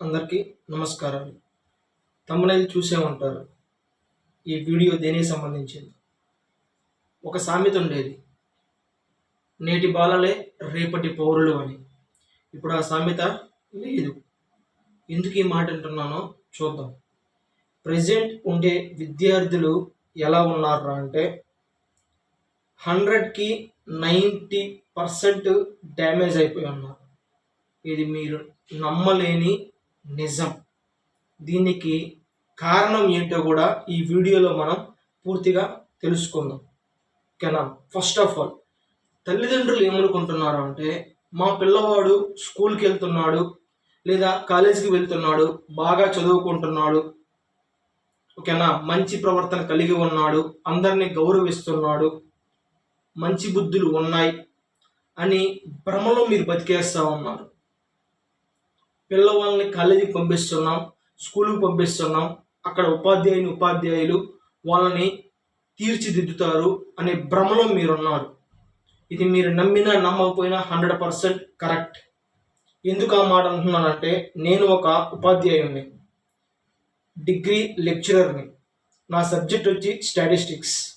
అందరికీ నమస్కారాలు. తమ్మునైలు చూసే ఉంటారు. ఈ వీడియో దేనికి సంబంధించింది? ఒక సామెత ఉండేది. నేటి బాలలే రేపటి పౌరులు అని. ఇప్పుడు ఆ సామెత లేదు. ఎందుకు ఈ మాట అంటున్నానో చూద్దాం. ప్రజెంట్ ఉండే విద్యార్థులు ఎలా ఉన్నారా అంటే హండ్రెడ్కి నైంటీ పర్సెంట్ డ్యామేజ్ అయిపోయి ఉన్నారు. ఇది మీరు నమ్మలేని నిజం. దీనికి కారణం ఏంటో కూడా ఈ వీడియోలో మనం పూర్తిగా తెలుసుకుందాం. ఓకేనా? ఫస్ట్ ఆఫ్ ఆల్ తల్లిదండ్రులు ఏమనుకుంటున్నారు అంటే మా పిల్లవాడు స్కూల్కి వెళ్తున్నాడు లేదా కాలేజీకి వెళ్తున్నాడు బాగా చదువుకుంటున్నాడు ఓకేనా? మంచి ప్రవర్తన కలిగి ఉన్నాడు అందరినీ గౌరవిస్తున్నాడు మంచి బుద్ధులు ఉన్నాయి అని భ్రమలో మీరు బతికేస్తూ ఉన్నారు. పిల్లవాళ్ళని కాలేజీకి పంపిస్తున్నాం స్కూల్కి పంపిస్తున్నాం. అక్కడ ఉపాధ్యాయుని ఉపాధ్యాయులు వాళ్ళని తీర్చిదిద్దుతారు అనే భ్రమలో మీరున్నారు. ఇది మీరు నమ్మినా నమ్మకపోయినా హండ్రెడ్ పర్సెంట్ కరెక్ట్ ఎందుకు ఆ మాట అంటున్నానంటే నేను ఒక ఉపాధ్యాయుడిని డిగ్రీ లెక్చరర్ని. నా సబ్జెక్ట్ వచ్చి స్టాటిస్టిక్స్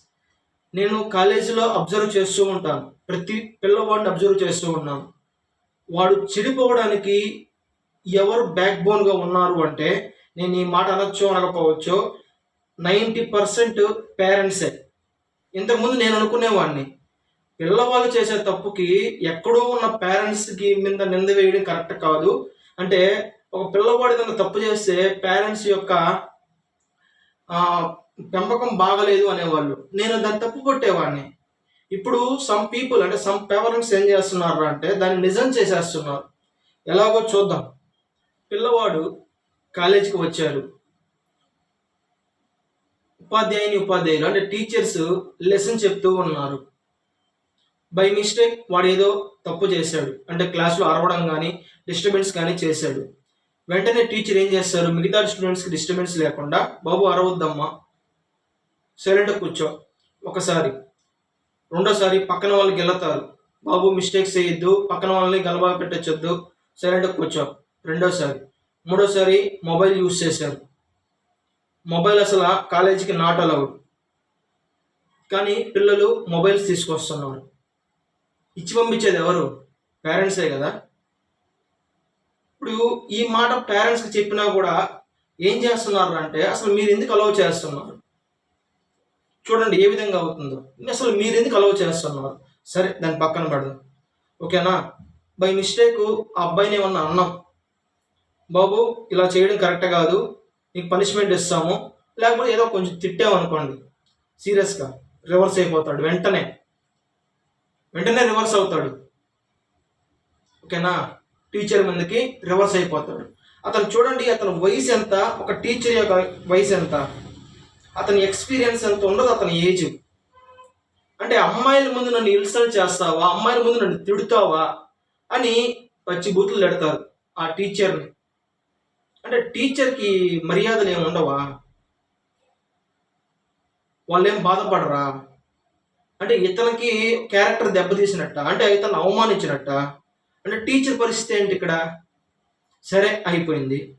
నేను కాలేజీలో అబ్జర్వ్ చేస్తూ ఉంటాను. ప్రతి పిల్లవాడిని అబ్జర్వ్ చేస్తూ ఉన్నాను వాడు చెడిపోవడానికి ఎవరు బ్యాక్ బోన్గా ఉన్నారు అంటే నేను ఈ మాట అనొచ్చు అనకపోవచ్చు నైంటీ పర్సెంట్ పేరెంట్సే. ఇంతకుముందు నేను అనుకునేవాడిని. పిల్లవాళ్ళు చేసే తప్పుకి ఎక్కడో ఉన్న పేరెంట్స్కి మీద నింద వేయడం కరెక్ట్ కాదు. అంటే ఒక పిల్లవాడు ఏదైనా తప్పు చేస్తే పేరెంట్స్ యొక్క పెంపకం బాగలేదు అనేవాళ్ళు. నేను దాన్ని తప్పు కొట్టేవాడిని. ఇప్పుడు సమ్ పీపుల్ అంటే సమ్ పేరెంట్స్ ఏం చేస్తున్నారు అంటే దాన్ని నిజం చేసేస్తున్నారు. ఎలాగో చూద్దాం. పిల్లవాడు కాలేజీకి వచ్చారు. ఉపాధ్యాయుని ఉపాధ్యాయులు అంటే టీచర్స్ లెసన్ చెప్తూ ఉన్నారు. బై మిస్టేక్ వాడు ఏదో తప్పు చేశాడు. అంటే క్లాస్లో అరవడం కానీ డిస్టర్బెన్స్ కానీ చేశాడు. వెంటనే టీచర్ ఏం చేస్తారు? మిగతా స్టూడెంట్స్కి డిస్టర్బెన్స్ లేకుండా బాబు అరవద్దమ్మా సైలెంట్ కూర్చో ఒకసారి రెండోసారి పక్కన వాళ్ళకి వెళ్తారు బాబు మిస్టేక్స్ చేయొద్దు పక్కన వాళ్ళని గలబా పెట్టచ్చొద్దు సైలెంట్ కూర్చో రెండోసారి. మూడోసారి మొబైల్ యూజ్ చేశారు మొబైల్ అసలు కాలేజీకి నాట్ అలౌడ్ కానీ పిల్లలు మొబైల్స్ తీసుకొస్తున్నారు. ఇచ్చి పంపించేది ఎవరు? పేరెంట్సే కదా. ఇప్పుడు ఈ మాట పేరెంట్స్కి చెప్పినా కూడా ఏం చేస్తున్నారు అంటే అసలు మీరు ఎందుకు అలౌ చేస్తున్నారు? చూడండి ఏ విధంగా అవుతుందో. అసలు మీరు ఎందుకు అలౌ చేస్తున్నారు? సరే దాన్ని పక్కన పెడదాం. ఓకేనా? బై మిస్టేక్ ఆ అబ్బాయిని ఏమన్నా అన్నాం. బాబు ఇలా చేయడం కరెక్ట్ కాదు. నీకు పనిష్మెంట్ ఇస్తాము. లేకపోతే ఏదో కొంచెం తిట్టామనుకోండి సీరియస్గా రివర్స్ అయిపోతాడు. వెంటనే. వెంటనే రివర్స్ అవుతాడు. ఓకేనా? టీచర్ ముందుకి రివర్స్ అయిపోతాడు. అతను చూడండి అతని వయసు ఎంత? ఒక టీచర్ యొక్క వయసు ఎంత? అతని ఎక్స్పీరియన్స్ ఎంత ఉండదు అతని ఏజ్. అంటే అమ్మాయిల ముందు నన్ను ఇన్సల్ట్ చేస్తావా? అమ్మాయిల ముందు నన్ను తిడుతావా? అని పచ్చి బూతులు పెడతారు ఆ టీచర్ని. అంటే టీచర్కి మర్యాదలు ఏమి ఉండవా? వాళ్ళు ఏం బాధపడరా? అంటే ఇతనికి క్యారెక్టర్ దెబ్బతీసినట్ట? అంటే ఇతను అవమానించినట్ట? అంటే టీచర్ పరిస్థితి ఏంటి ఇక్కడ? సరే అయిపోయింది.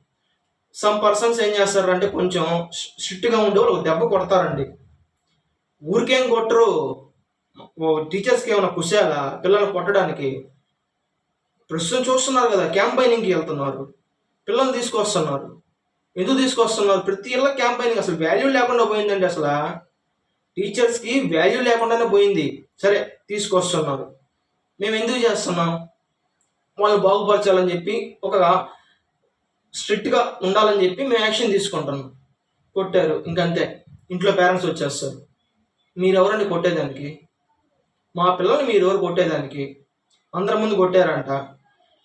సమ్ పర్సన్స్ ఏం చేస్తారంటే కొంచెం స్ట్రిక్ట్గా ఉండే వాళ్ళు దెబ్బ కొడతారండి. ఊరికేం కొట్టరు. ఓ టీచర్స్కి ఏమైనా కుశాలా పిల్లల్ని కొట్టడానికి. ప్రస్తుతం చూస్తున్నారు కదా క్యాంపైనింగ్కి వెళ్తున్నారు. పిల్లల్ని తీసుకొస్తున్నారు. ఎందుకు తీసుకొస్తున్నారు? ప్రతి ఇళ్ళ క్యాంపైనింగ్ అసలు వాల్యూ లేకుండా పోయిందండి అసలు. టీచర్స్కి వాల్యూ లేకుండానే పోయింది. సరే తీసుకొస్తున్నారు. మేము ఎందుకు చేస్తున్నాం? వాళ్ళని బాగుపరచాలని చెప్పి ఒక స్ట్రిక్ట్గా ఉండాలని చెప్పి మేము యాక్షన్ తీసుకుంటున్నాం. కొట్టారు. ఇంకంతే. ఇంట్లో పేరెంట్స్ వచ్చేస్తారు. మీరు ఎవరండి కొట్టేదానికి? మా పిల్లల్ని మీరు ఎవరు కొట్టేదానికి? అందరి ముందు కొట్టారంట.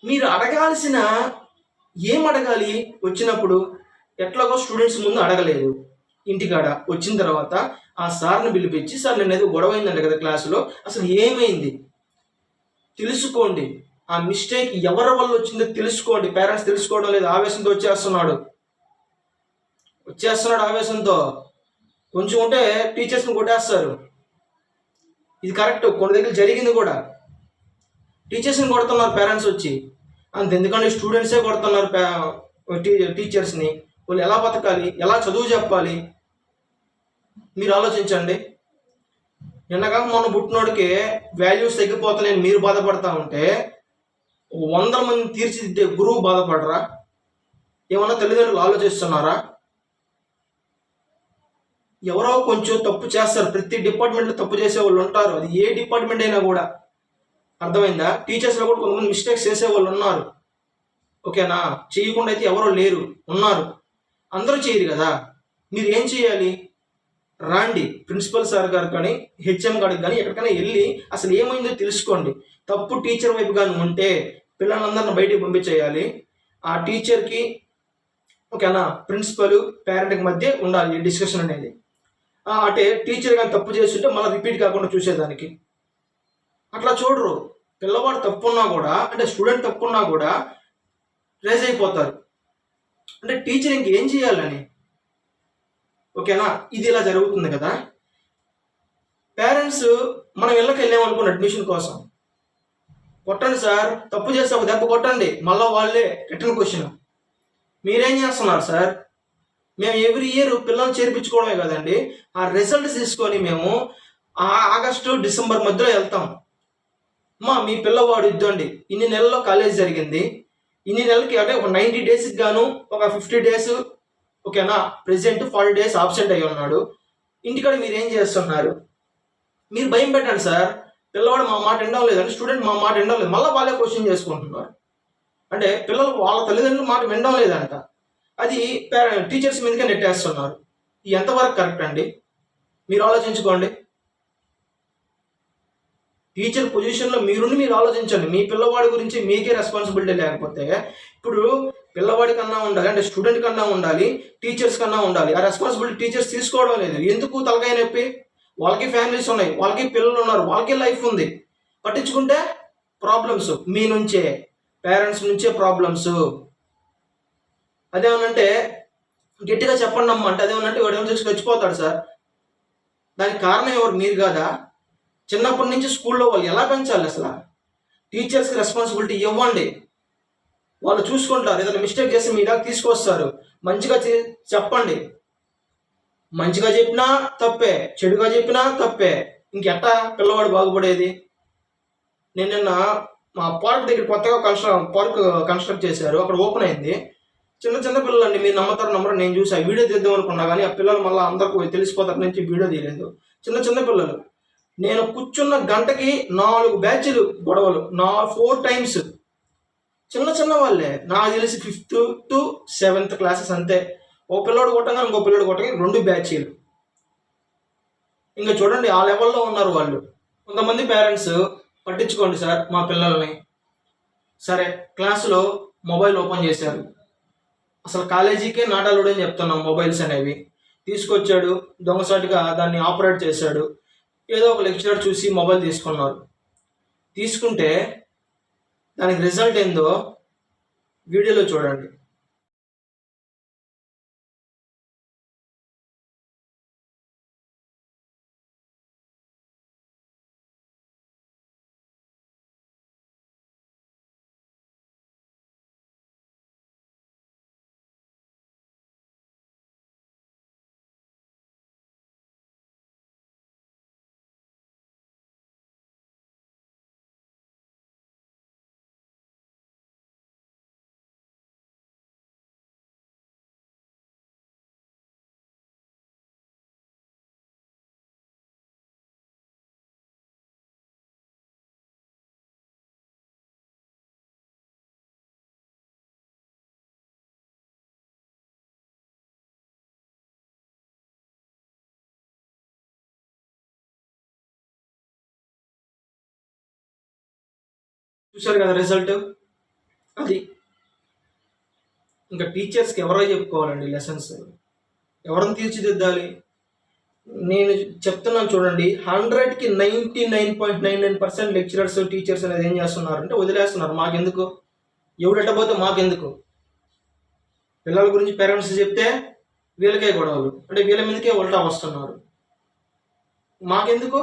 మీరు అడగాల్సిన ఏం అడగాలి వచ్చినప్పుడు ఎట్లాగో స్టూడెంట్స్ ముందు అడగలేదు. ఇంటికాడ వచ్చిన తర్వాత ఆ సార్ని పిలిపించి సార్ నేను ఏదో గొడవ అయిందంట కదా క్లాసులో అసలు ఏమైంది? తెలుసుకోండి. ఆ మిస్టేక్ ఎవరి వల్ల వచ్చిందో తెలుసుకోండి. పేరెంట్స్ తెలుసుకోవడం లేదు ఆవేశంతో వచ్చేస్తున్నాడు. వచ్చేస్తున్నాడు ఆవేశంతో. కొంచెం ఉంటే టీచర్స్ని కొట్టేస్తారు. ఇది కరెక్ట్ కొన్ని దగ్గర జరిగింది కూడా. టీచర్స్ని కొడుతున్నారు పేరెంట్స్ వచ్చి. అంత ఎందుకంటే స్టూడెంట్సే కొడుతున్నారు టీచర్స్ని వాళ్ళు ఎలా బతకాలి? ఎలా చదువు చెప్పాలి? మీరు ఆలోచించండి. నిన్నగా మొన్న పుట్టినోడికి వాల్యూస్ తగ్గిపోతున్నాయని మీరు బాధపడతా ఉంటే వందల మంది తీర్చిదిద్దే గురువు బాధపడరా? ఏమన్నా తల్లిదండ్రులు ఆలోచిస్తున్నారా? ఎవరో కొంచెం తప్పు చేస్తారు. ప్రతి డిపార్ట్మెంట్లో తప్పు చేసే వాళ్ళు ఉంటారు. అది ఏ డిపార్ట్మెంట్ అయినా కూడా. అర్థమైందా? టీచర్స్లో కూడా కొంతమంది మిస్టేక్స్ చేసేవాళ్ళు ఉన్నారు. ఓకేనా? చేయకుండా అయితే ఎవరో లేరు ఉన్నారు. అందరూ చేయరు కదా? మీరు ఏం చేయాలి? రాండి. ప్రిన్సిపల్ సార్ గారు కానీ హెచ్ఎం గారికి కానీ ఎక్కడికైనా వెళ్ళి అసలు ఏమైందో తెలుసుకోండి. తప్పు టీచర్ వైపు కానీ ఉంటే పిల్లలందరిని బయటికి పంపించేయాలి. ఆ టీచర్కి ఓకేనా? ప్రిన్సిపల్ పేరెంట్కి మధ్య ఉండాలి డిస్కషన్ అనేది. అంటే టీచర్ కానీ తప్పు చేస్తుంటే మళ్ళీ రిపీట్ కాకుండా చూసేదానికి. అట్లా చూడరు. పిల్లవాడు తప్పున్నా కూడా అంటే స్టూడెంట్ తప్పున్నా కూడా రేజ్ అయిపోతారు. అంటే టీచర్ ఇంకేం చేయాలని? ఓకేనా? ఇది ఇలా జరుగుతుంది కదా. పేరెంట్స్ మనం ఇళ్ళకి వెళ్ళామనుకున్న అడ్మిషన్ కోసం. కొట్టండి సార్ తప్పు చేస్తే ఒక దెబ్బ కొట్టండి. మళ్ళీ వాళ్ళే రిటర్న్ క్వశ్చన్ మీరేం చేస్తున్నారు సార్? మేము ఎవ్రీ ఇయర్ పిల్లల్ని చేర్పించుకోవడమే కదండి. ఆ రిజల్ట్స్ తీసుకొని మేము ఆగస్టు డిసెంబర్ మధ్యలో వెళ్తాం. అమ్మా మీ పిల్లవాడు ఇద్దండి. ఇన్ని నెలల్లో కాలేజ్ జరిగింది. ఇన్ని నెలలకి అంటే ఒక నైంటీ డేస్కి గాను ఒక ఫిఫ్టీ డేస్ ఓకేనా? ప్రెసెంట్ ఫార్టీ డేస్ ఆబ్సెంట్ అయ్యి ఉన్నాడు. ఇంటికాడ మీరు ఏం చేస్తున్నారు? మీరు భయం పెట్టండి సార్. పిల్లవాడు మా మాట వినడం లేదండి స్టూడెంట్ మా మాట వినడం లేదు మళ్ళీ వాళ్ళే క్వశ్చన్ చేసుకుంటున్నారు. అంటే పిల్లలు వాళ్ళ తల్లిదండ్రుల మాట వినడం లేదంట అది టీచర్స్ మీదకే నెట్టేస్తున్నారు. ఎంతవరకు కరెక్ట్ అండి? మీరు ఆలోచించుకోండి. టీచర్ పొజిషన్లో మీరుండి మీరు ఆలోచించండి. మీ పిల్లవాడి గురించి మీకే రెస్పాన్సిబిలిటీ లేకపోతే ఇప్పుడు పిల్లవాడి కన్నా ఉండాలి అంటే స్టూడెంట్ కన్నా ఉండాలి టీచర్స్ కన్నా ఉండాలి. ఆ రెస్పాన్సిబిలిటీ టీచర్స్ తీసుకోవడం లేదు. ఎందుకు తలకాయ నొప్పి? వాళ్ళకి ఫ్యామిలీస్ ఉన్నాయి వాళ్ళకి పిల్లలు ఉన్నారు వాళ్ళకి లైఫ్ ఉంది. పట్టించుకుంటే ప్రాబ్లమ్స్ మీ నుంచే పేరెంట్స్ నుంచే ప్రాబ్లమ్స్ అదేమనంటే గట్టిగా చెప్పండి అమ్మ అంటే అదేమనంటే వాడు ఏమైనా చూసి చచ్చిపోతాడు సార్. దానికి కారణం ఎవరు? మీరు కాదా? చిన్నప్పటి నుంచి స్కూల్లో వాళ్ళు ఎలా పెంచాలి అసలు? టీచర్స్కి రెస్పాన్సిబిలిటీ ఇవ్వండి. వాళ్ళు చూసుకుంటారు. ఏదైనా మిస్టేక్ చేసి మీ దాకా తీసుకొస్తారు. మంచిగా చే- చెప్పండి. మంచిగా చెప్పినా తప్పే. చెడుగా చెప్పినా తప్పే. ఇంకెట్టా పిల్లవాడు బాగుపడేది? నేను నిన్న మా పార్క్ దగ్గర కొత్తగా కన్స్ట్రక్ పార్క్ కన్స్ట్రక్ట్ చేశారు. అక్కడ ఓపెన్ అయింది. చిన్న చిన్న పిల్లలండి. మీరు నమ్మతారు నమ్మరు నేను చూసి ఆ వీడియో తీద్దాం అనుకున్నా కానీ ఆ పిల్లలు మళ్ళీ అందరికి తెలిసిపోతారు నుంచి వీడియో తీయలేదు. చిన్న చిన్న పిల్లలు. నేను కూర్చున్న గంటకి నాలుగు బ్యాచ్లు గొడవలు నా ఫోర్ టైమ్స్. చిన్న చిన్న వాళ్ళే. నాకు తెలిసి ఫిఫ్త్ టు సెవెంత్ క్లాసెస్ అంతే. ఓ పిల్లోడు కొట్టగా ఇంకో పిల్లోడు కొట్టగా రెండు బ్యాచీలు. ఇంకా చూడండి ఆ లెవెల్లో ఉన్నారు వాళ్ళు. కొంతమంది పేరెంట్స్ పట్టించుకోండి సార్ మా పిల్లల్ని. సరే క్లాసులో మొబైల్ ఓపెన్ చేశారు. అసలు కాలేజీకే నాటాలుడని అని చెప్తున్నాం మొబైల్స్ అనేవి. తీసుకొచ్చాడు దొంగసాటిగా దాన్ని ఆపరేట్ చేశాడు. ఏదో ఒక లెక్చరర్ చూసి మొబైల్ తీసుకున్నారు. తీసుకుంటే దానికి రిజల్ట్ ఏందో వీడియోలో చూడండి. చూశారు కదా రిజల్ట్ అది. ఇంకా టీచర్స్కి ఎవరో చెప్పుకోవాలండి లెసన్స్ ఎవరిని తీర్చిదిద్దాలి? నేను చెప్తున్నాను చూడండి హండ్రెడ్కి ninety nine point nine nine percent lecturers teachers అనేది ఏం చేస్తున్నారు అంటే వదిలేస్తున్నారు. మాకెందుకు? ఎవడెట్టబోతే మాకెందుకు? పిల్లల గురించి పేరెంట్స్ చెప్తే వీళ్ళకే గొడవలు. అంటే వీళ్ళ మీదకే ఉల్టా వస్తున్నారు. మాకెందుకు?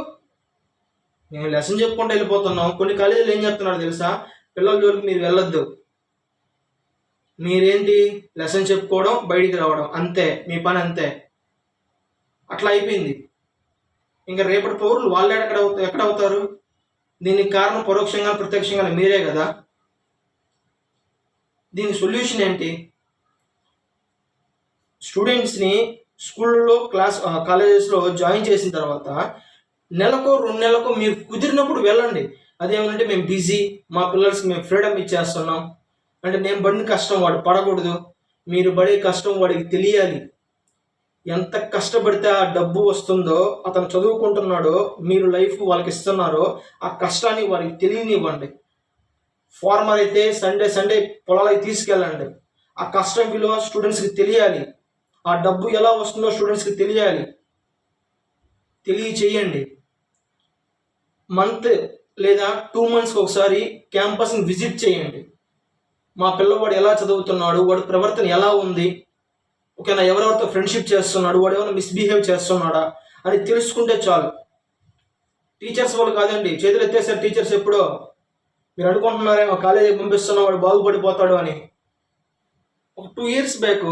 మేము లెసన్ చెప్పుకుంటూ వెళ్ళిపోతున్నాం. కొన్ని కాలేజీలు ఏం చెప్తున్నారు తెలుసా? పిల్లల జోలికి మీరు వెళ్ళొద్దు. మీరేంటి? లెసన్ చెప్పుకోవడం బయటికి రావడం. అంతే. మీ పని అంతే. అట్లా అయిపోయింది. ఇంకా రేపటి పౌరులు వాళ్ళు ఎక్కడ ఎక్కడ అవుతారు? దీనికి కారణం పరోక్షంగా ప్రత్యక్షంగా మీరే కదా? దీని సొల్యూషన్ ఏంటి? స్టూడెంట్స్ని స్కూల్లో క్లాస్ కాలేజెస్లో జాయిన్ చేసిన తర్వాత నెలకో రెండు నెలకో మీరు కుదిరినప్పుడు వెళ్ళండి. అదేమంటే మేము బిజీ మా పిల్లలకి మేము ఫ్రీడమ్ ఇచ్చేస్తున్నాం. అంటే నేను పడిన కష్టం వాడు పడకూడదు. మీరు పడే కష్టం వాడికి తెలియాలి. ఎంత కష్టపడితే ఆ డబ్బు వస్తుందో అతను చదువుకుంటున్నాడో మీరు లైఫ్ వాళ్ళకి ఇస్తున్నారో ఆ కష్టాన్ని వారికి తెలియనివ్వండి. ఫార్మర్ అయితే సండే సండే పొలాలకి తీసుకెళ్ళండి. ఆ కష్టం విలువ స్టూడెంట్స్కి తెలియాలి. ఆ డబ్బు ఎలా వస్తుందో స్టూడెంట్స్కి తెలియాలి. తెలియచేయండి. మంత్ లేదా టూ మంత్స్కి ఒకసారి క్యాంపస్ని విజిట్ చేయండి. మా పిల్లవాడు ఎలా చదువుతున్నాడు వాడు ప్రవర్తన ఎలా ఉంది ఓకేనా ఎవరెవరితో ఫ్రెండ్షిప్ చేస్తున్నాడు వాడు ఏమైనా మిస్బిహేవ్ చేస్తున్నాడా అని తెలుసుకుంటే చాలు. టీచర్స్ వాళ్ళు కాదండి చేతులు ఎత్తేసారు టీచర్స్ ఎప్పుడో. మీరు అనుకుంటున్నారేమో కాలేజీకి పంపిస్తున్న వాడు బాగుపడిపోతాడు అని. ఒక టూ ఇయర్స్ బ్యాక్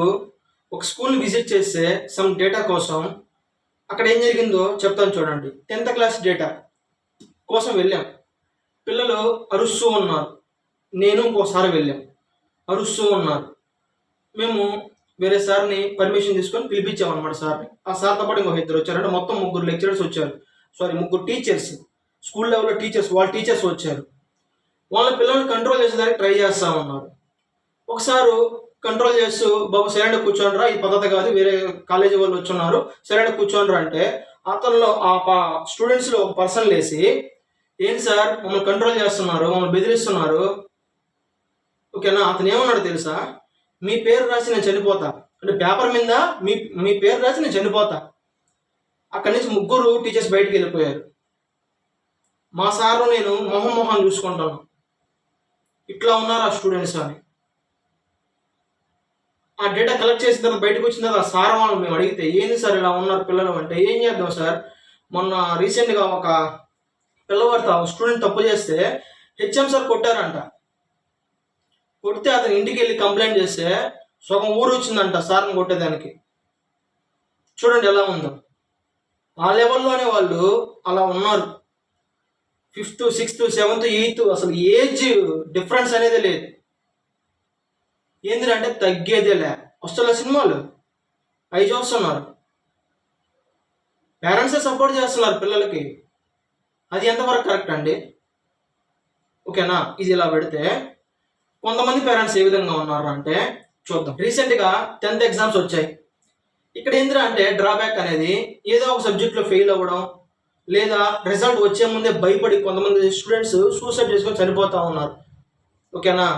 ఒక స్కూల్ని విజిట్ చేస్తే సమ్ డేటా కోసం అక్కడ ఏం జరిగిందో చెప్తాను చూడండి. టెన్త్ క్లాస్ డేటా కోసం వెళ్ళాం. పిల్లలు అరుస్తూ ఉన్నారు. నేను ఇంకోసారి వెళ్ళాం. అరుస్తూ ఉన్నారు. మేము వేరే సార్ని పర్మిషన్ తీసుకొని పిలిపించాం అనమాట సార్ని. ఆ సార్తో పాటు ఇంకో ఇద్దరు వచ్చారు. అంటే మొత్తం ముగ్గురు లెక్చరర్స్ వచ్చారు. సారీ ముగ్గురు టీచర్స్ స్కూల్ లెవెల్లో టీచర్స్ వాళ్ళ టీచర్స్ వచ్చారు. వాళ్ళ పిల్లల్ని కంట్రోల్ చేసేదానికి ట్రై చేస్తా ఉన్నారు ఒకసారి కంట్రోల్ చేస్తూ బాబు సరైన కూర్చోండిరా ఈ పద్ధతి కాదు. వేరే కాలేజీ వాళ్ళు వచ్చున్నారు. సరైన కూర్చోండిరా అంటే అతనిలో ఆ స్టూడెంట్స్లో ఒక పర్సన్ లేసి ఏంటి సార్? మమ్మల్ని కంట్రోల్ చేస్తున్నారు మమ్మల్ని బెదిరిస్తున్నారు. ఓకేనా? అతను ఏమన్నాడు తెలుసా? మీ పేరు రాసి నేను చనిపోతా. అంటే పేపర్ మీద మీ మీ పేరు రాసి నేను చనిపోతా. అక్కడి నుంచి ముగ్గురు టీచర్స్ బయటికి వెళ్ళిపోయారు. మా సారు నేను మొహం మొహం చూసుకుంటాను. ఇట్లా ఉన్నారు ఆ స్టూడెంట్స్ అని. ఆ డేటా కలెక్ట్ చేసిన తర్వాత బయటకు వచ్చిన తర్వాత సార్ వాళ్ళు మేము అడిగితే ఏంది సార్ ఇలా ఉన్నారు పిల్లలు? అంటే ఏం చేద్దాం సార్? మొన్న రీసెంట్గా ఒక పిల్లవాడు స్టూడెంట్ తప్పు చేస్తే హెచ్ఎం సార్ కొట్టారంట. కొడితే అతను ఇంటికి వెళ్ళి కంప్లైంట్ చేస్తే సగం ఊరు వచ్చిందంట సార్ని కొట్టేదానికి. చూడండి ఎలా ఉందో. ఆ లెవెల్లోనే వాళ్ళు అలా ఉన్నారు. ఫిఫ్త్ సిక్స్త్ సెవెంత్ ఎయిత్ అసలు ఏజ్ డిఫరెన్స్ అనేది లేదు. ఏంటంటే తగ్గేదేలే వస్తున్న సినిమాలు. అవి చూస్తున్నారు. పేరెంట్సే సపోర్ట్ చేస్తున్నారు పిల్లలకి. అది ఎంతవరకు కరెక్ట్ అండి? ఓకేనా ఇది ఇలా పెడితే కొంతమంది పేరెంట్స్ ఏ విధంగా ఉన్నారు అంటే చూద్దాం. రీసెంట్గా టెన్త్ ఎగ్జామ్స్ వచ్చాయి. ఇక్కడ ఏంద్రా అంటే డ్రాబ్యాక్ అనేది ఏదో ఒక సబ్జెక్ట్లో ఫెయిల్ అవ్వడం లేదా రిజల్ట్ వచ్చే ముందే భయపడి కొంతమంది స్టూడెంట్స్ సూసైడ్ చేసుకొని చనిపోతూ ఉన్నారు. ఓకేనా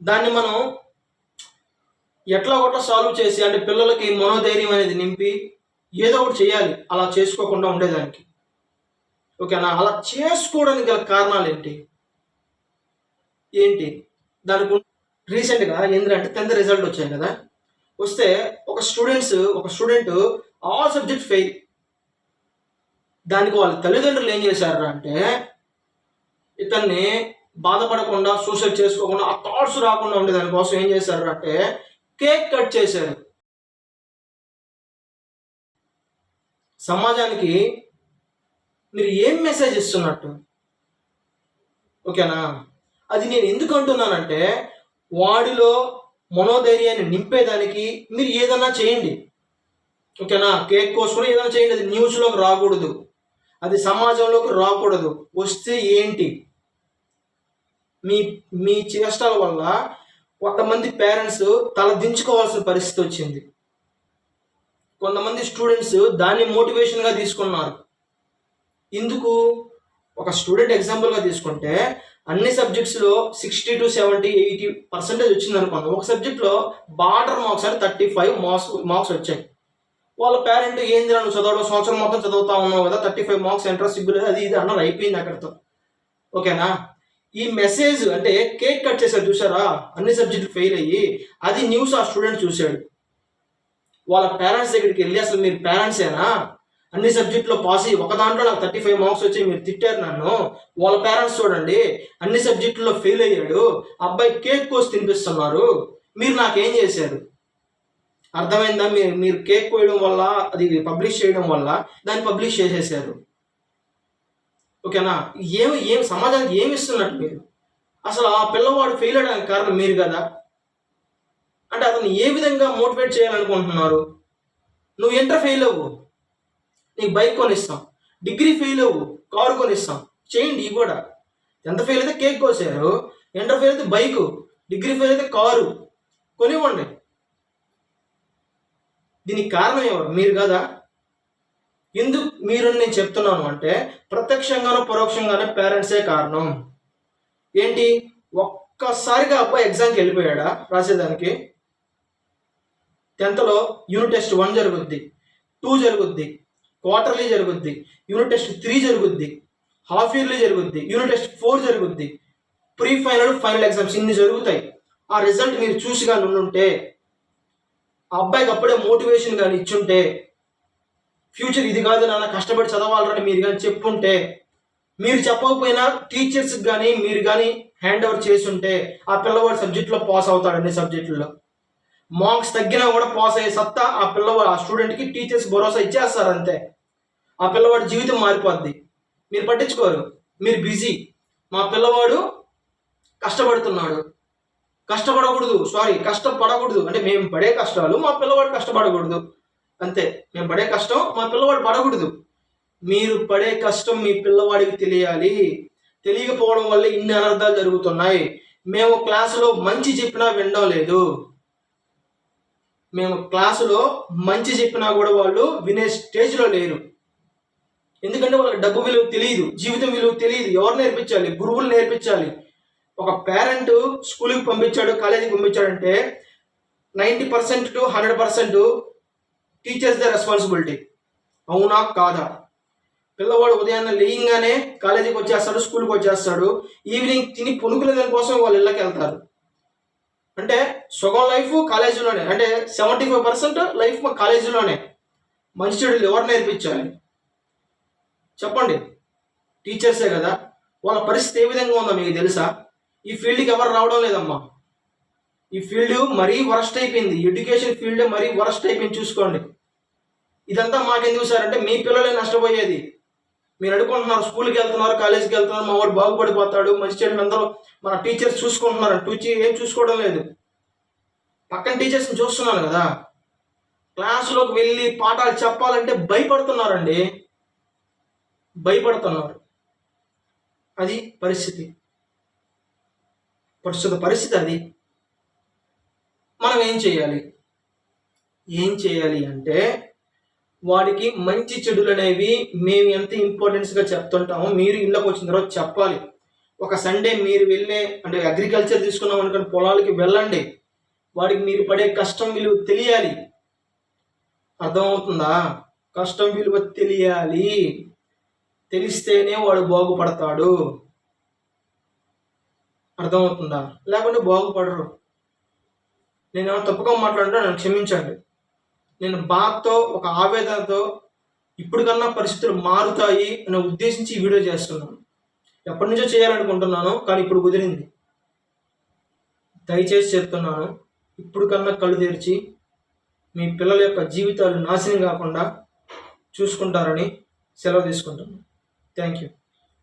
దాన్ని మనం ఎట్లా ఒకటో సాల్వ్ చేసి అంటే పిల్లలకి మనోధైర్యం అనేది నింపి ఏదో ఒకటి చేయాలి. అలా చేసుకోకుండా ఉండేదానికి. ఓకేనా అలా చేసుకోవడానికి గల కారణాలు ఏంటి? ఏంటి? దానికి రీసెంట్గా ఏంటంటే టెన్త్ రిజల్ట్ వచ్చాయి కదా. వస్తే ఒక స్టూడెంట్స్ ఒక స్టూడెంట్ ఆల్ సబ్జెక్ట్ ఫెయిల్. దానికి వాళ్ళ తల్లిదండ్రులు ఏం చేశారు అంటే ఇతన్ని బాధపడకుండా సూసైడ్ చేసుకోకుండా ఆ థాట్స్ రాకుండా ఉండే దానికోసం ఏం చేశారు అంటే కేక్ కట్ చేశారు. సమాజానికి మీరు ఏం మెసేజ్ ఇస్తున్నట్టు? ఓకేనా? అది నేను ఎందుకు అంటున్నానంటే వాడిలో మనోధైర్యాన్ని నింపేదానికి మీరు ఏదన్నా చేయండి. ఓకేనా? కేక్ కోసుకొని ఏదైనా చేయండి. అది న్యూస్లోకి రాకూడదు. అది సమాజంలోకి రాకూడదు. వస్తే ఏంటి? మీ మీ చేష్టల వల్ల కొంతమంది పేరెంట్స్ తల దించుకోవాల్సిన పరిస్థితి వచ్చింది. కొంతమంది స్టూడెంట్స్ దాన్ని మోటివేషన్గా తీసుకున్నారు. ఎందుకు ఒక స్టూడెంట్ ఎగ్జాంపుల్గా తీసుకుంటే అన్ని సబ్జెక్ట్స్లో sixty to seventy eighty percentage వచ్చింది అనుకోండి ఒక సబ్జెక్ట్లో బార్డర్ మార్క్స్ అంటే థర్టీ ఫైవ్ మార్క్స్ మార్క్స్ వచ్చాయి. వాళ్ళ పేరెంట్ ఏంది నువ్వు చదవడం? సంవత్సరం మొత్తం చదువుతా ఉన్నావు కదా థర్టీ ఫైవ్ మార్క్స్ ఎంట్రన్స్ ఇవ్వలేదు అది ఇది అన్నారు అయిపోయింది అక్కడితో. ఓకేనా? ఈ మెసేజ్ అంటే కేక్ కట్ చేశారు? చూసారా అన్ని సబ్జెక్టులు ఫెయిల్ అయ్యి అది న్యూస్ ఆ స్టూడెంట్ చూశాడు. వాళ్ళ పేరెంట్స్ దగ్గరికి వెళ్ళి అసలు మీరు పేరెంట్సేనా అన్ని సబ్జెక్టులో పాస్ అయ్యి ఒక దాంట్లో నాకు థర్టీ ఫైవ్ మార్క్స్ వచ్చి మీరు తిట్టారు నన్ను. వాళ్ళ పేరెంట్స్ చూడండి. అన్ని సబ్జెక్టుల్లో ఫెయిల్ అయ్యాడు. అబ్బాయి కేక్ కోసి తినిపిస్తున్నారు. మీరు నాకేం చేశారు? అర్థమైందా? మీరు మీరు కేక్ కోయడం వల్ల అది పబ్లిష్ చేయడం వల్ల దాన్ని పబ్లిష్ చేసేసారు. ఓకేనా? ఏమి ఏం సమాజానికి ఏమి ఇస్తున్నట్టు మీరు? అసలు ఆ పిల్లవాడు ఫెయిల్ అవడానికి కారణం మీరు కదా? అంటే అతను ఏ విధంగా మోటివేట్ చేయాలనుకుంటున్నారు? నువ్వు ఇంటర్ ఫెయిల్ అవ్వు? నీకు బైక్ కొనిస్తాం. డిగ్రీ ఫెయిల్ అవ్వు కారు కొనిస్తాం. చేయండి ఇవి కూడా. ఎంత ఫెయిల్ అయితే కేక్ కోసారు ఇంటర్ ఫెయిల్ అయితే బైకు డిగ్రీ ఫెయిల్ అయితే కారు కొనివ్వండి. దీనికి కారణం ఎవరు? మీరు కదా? ఎందుకు మీరు నేను చెప్తున్నాను అంటే ప్రత్యక్షంగానో పరోక్షంగానో పేరెంట్సే కారణం. ఏంటి? ఒక్కసారిగా అబ్బాయి ఎగ్జామ్కి వెళ్ళిపోయాడా? రాసేదానికి? టెన్త్లో యూనిట్ టెస్ట్ వన్ జరుగుద్ది టూ జరుగుద్ది క్వార్టర్లీ జరుగుద్ది యూనిట్ టెస్ట్ త్రీ జరుగుద్ది హాఫ్ ఇయర్లీ జరుగుద్ది యూనిట్ టెస్ట్ ఫోర్ జరుగుద్ది ప్రీ ఫైనల్ ఫైనల్ ఎగ్జామ్స్ ఇన్ని జరుగుతాయి. ఆ రిజల్ట్ మీరు చూసి కానీ ఉండుంటే ఆ అబ్బాయికి అప్పుడే మోటివేషన్ కానీ ఇచ్చుంటే ఫ్యూచర్ ఇది కాదు నాన్న కష్టపడి చదవాలని మీరు కానీ చెప్పుంటే మీరు చెప్పకపోయినా టీచర్స్కి కానీ మీరు కానీ హ్యాండ్ ఓవర్ చేసి ఉంటే ఆ పిల్లవాడు సబ్జెక్ట్లో పాస్ అవుతాడు అన్ని సబ్జెక్టుల్లో. మార్క్స్ తగ్గినా కూడా పాస్ అయ్యే సత్తా ఆ పిల్లవాడు ఆ స్టూడెంట్కి టీచర్స్ భరోసా ఇచ్చేస్తారు అంతే ఆ పిల్లవాడి జీవితం మారిపోద్ది. మీరు పట్టించుకోరు. మీరు బిజీ మా పిల్లవాడు కష్టపడుతున్నాడు. కష్టపడకూడదు. సారీ కష్టపడకూడదు. అంటే మేము పడే కష్టాలు మా పిల్లవాడు కష్టపడకూడదు. అంతే. మేము పడే కష్టం మా పిల్లవాడు పడకూడదు. మీరు పడే కష్టం మీ పిల్లవాడికి తెలియాలి. తెలియకపోవడం వల్ల ఇన్ని అనర్థాలు జరుగుతున్నాయి. మేము క్లాసులో మంచి చెప్పినా వినడం లేదు. మేము క్లాసులో మంచి చెప్పినా కూడా వాళ్ళు వినే స్టేజ్లో లేరు. ఎందుకంటే వాళ్ళకి డబ్బు విలువ తెలియదు జీవితం విలువ తెలియదు. ఎవరు నేర్పించాలి? గురువులు నేర్పించాలి. ఒక పేరెంట్ స్కూల్కి పంపించాడు కాలేజీకి పంపించాడంటే ninety percent to hundred percent teachers the responsibility. అవునా? కాదా? పిల్లవాడు ఉదయాన్నే లేయంగానే కాలేజీకి వచ్చేస్తాడు స్కూల్కి వచ్చేస్తాడు. ఈవినింగ్ తిని పునుకునే దానికోసం వాళ్ళ ఇళ్ళకి వెళ్తారు. అంటే సుగం లైఫ్ కాలేజీలోనే అంటే సెవెంటీ ఫైవ్ పర్సెంట్ లైఫ్ మా కాలేజీలోనే. మంచి చెడులు ఎవరు నేర్పించాలి? చెప్పండి. టీచర్సే కదా. వాళ్ళ పరిస్థితి ఏ విధంగా ఉందో మీకు తెలుసా? ఈ ఫీల్డ్కి ఎవరు రావడం లేదమ్మా. ఈ ఫీల్డ్ మరీ వరస్ట్ అయిపోయింది. ఎడ్యుకేషన్ ఫీల్డ్ మరీ వరస్ట్ అయిపోయింది చూసుకోండి. ఇదంతా మాకెందుకు సార్? అంటే మీ పిల్లలే నష్టపోయేది. మీరు అనుకుంటున్నారు స్కూల్కి వెళ్తున్నారు కాలేజీకి వెళ్తున్నారు మా వాడు బాగుపడిపోతాడు మంచి చెడు అందరూ మన టీచర్స్ చూసుకుంటున్నారు టీచర్ ఏం చూసుకోవడం లేదు. పక్కన టీచర్స్ని చూస్తున్నాను కదా. క్లాసులోకి వెళ్ళి పాఠాలు చెప్పాలంటే భయపడుతున్నారండి. భయపడుతున్నారు. అది పరిస్థితి. ప్రస్తుత పరిస్థితి అది. మనం ఏం చేయాలి? ఏం చేయాలి అంటే వాడికి మంచి చెడులు అనేవి మేము ఎంత ఇంపార్టెన్స్గా చెప్తుంటామో మీరు ఇళ్ళకి వచ్చిన తర్వాత చెప్పాలి. ఒక సండే మీరు వెళ్ళే అంటే అగ్రికల్చర్ తీసుకున్నాం అనుకోండి పొలాలకి వెళ్ళండి. వాడికి మీరు పడే కష్టం విలువ తెలియాలి. అర్థమవుతుందా? కష్టం విలువ తెలియాలి. తెలిస్తేనే వాడు బాగుపడతాడు. అర్థమవుతుందా? లేకుంటే బాగుపడరు. నేను ఏమైనా తప్పుగా మాట్లాడితే నన్ను క్షమించండి. నేను బాధతో ఒక ఆవేదనతో ఇప్పుడు కన్నా పరిస్థితులు మారుతాయి అని ఉద్దేశించి ఈ వీడియో చేస్తున్నాను. ఎప్పటి నుంచో చేయాలనుకుంటున్నాను కానీ ఇప్పుడు కుదిరింది. దయచేసి చెప్తున్నాను ఇప్పుడు కన్నా కళ్ళు తెరిచి మీ పిల్లల యొక్క జీవితాలు నాశనం కాకుండా చూసుకుంటారని సెలవు తీసుకుంటాను థ్యాంక్ యూ.